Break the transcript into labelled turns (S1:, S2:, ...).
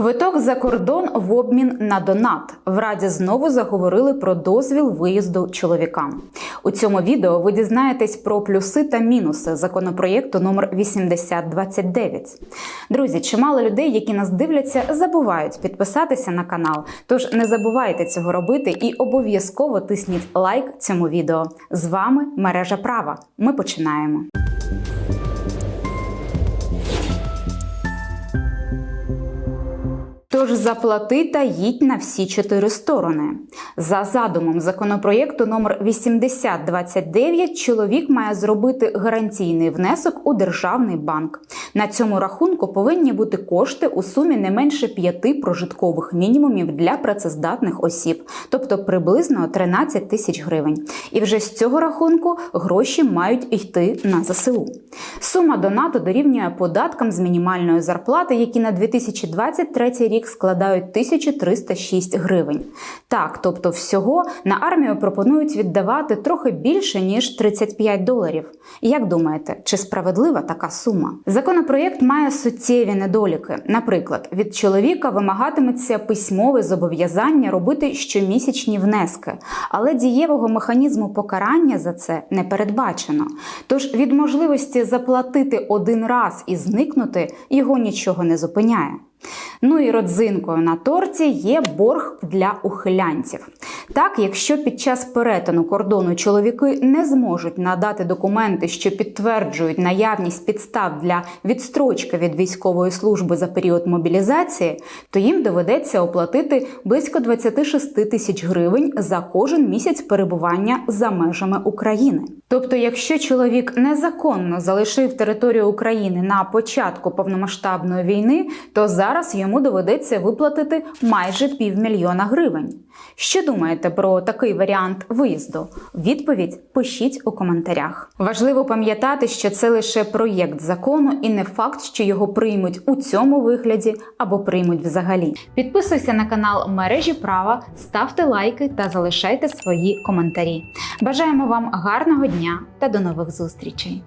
S1: Квиток за кордон в обмін на донат. В Раді знову заговорили про дозвіл виїзду чоловікам. У цьому відео ви дізнаєтесь про плюси та мінуси законопроєкту номер 8029. Друзі, чимало людей, які нас дивляться, забувають підписатися на канал. Тож не забувайте цього робити і обов'язково тисніть лайк цьому відео. З вами мережа права. Ми починаємо. Тож заплати та їдь на всі чотири сторони. За задумом законопроєкту номер 8029 чоловік має зробити гарантійний внесок у державний банк. На цьому рахунку повинні бути кошти у сумі не менше п'яти прожиткових мінімумів для працездатних осіб, тобто приблизно 13 тисяч гривень. І вже з цього рахунку гроші мають йти на ЗСУ. Сума донату дорівнює податкам з мінімальної зарплати, які на 2023 рік складають 1306 гривень. Так, тобто всього на армію пропонують віддавати трохи більше ніж 35 доларів. Як думаєте, чи справедлива така сума? Законопроєкт має суттєві недоліки. Наприклад, від чоловіка вимагатиметься письмове зобов'язання робити щомісячні внески, але дієвого механізму покарання за це не передбачено. Тож від можливості заплатити один раз і зникнути його нічого не зупиняє. Ну і родзинкою на торті є борг для ухилянців. Так, якщо під час перетину кордону чоловіки не зможуть надати документи, що підтверджують наявність підстав для відстрочки від військової служби за період мобілізації, то їм доведеться оплатити близько 26 тисяч гривень за кожен місяць перебування за межами України. Тобто, якщо чоловік незаконно залишив територію України на початку повномасштабної війни, то зараз йому доведеться виплатити майже півмільйона гривень. Що думаєте про такий варіант виїзду? Відповідь пишіть у коментарях. Важливо пам'ятати, що це лише проєкт закону і не факт, що його приймуть у цьому вигляді або приймуть взагалі. Підписуйся на канал мережі права, ставте лайки та залишайте свої коментарі. Бажаємо вам гарного дня та до нових зустрічей!